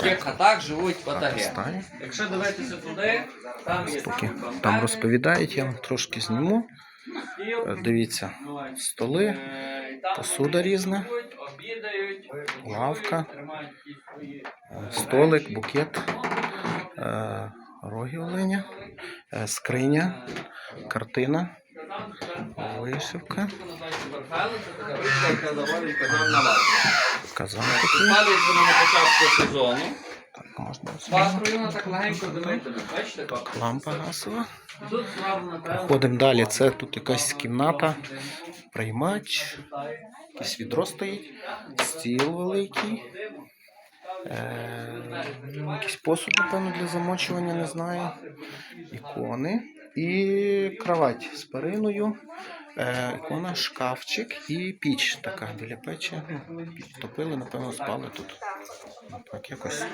таких хатах живуть ватаги. Якщо дивитися туди, там є Поки там розповідають, я вам трошки зніму. Дивіться, столи, посуда різна, лавка, столик, букет, е, роги оленя, е, скриня, картина, вишивка, казан. Падають вони на початку сезону. Так, можна З так легенько димитиме. Бачите, як? лампа газова. Тут. Ходимо далі. Це тут якась кімната, приймач, якесь відро стоїть, стіл великий. Е, якийсь посуд, напевно, для замочування, не знаю. Ікони. І кровать з периною. Е, ікона, шкафчик і піч така біля печі. Ну, Топили, напевно, спали тут. Так, якось.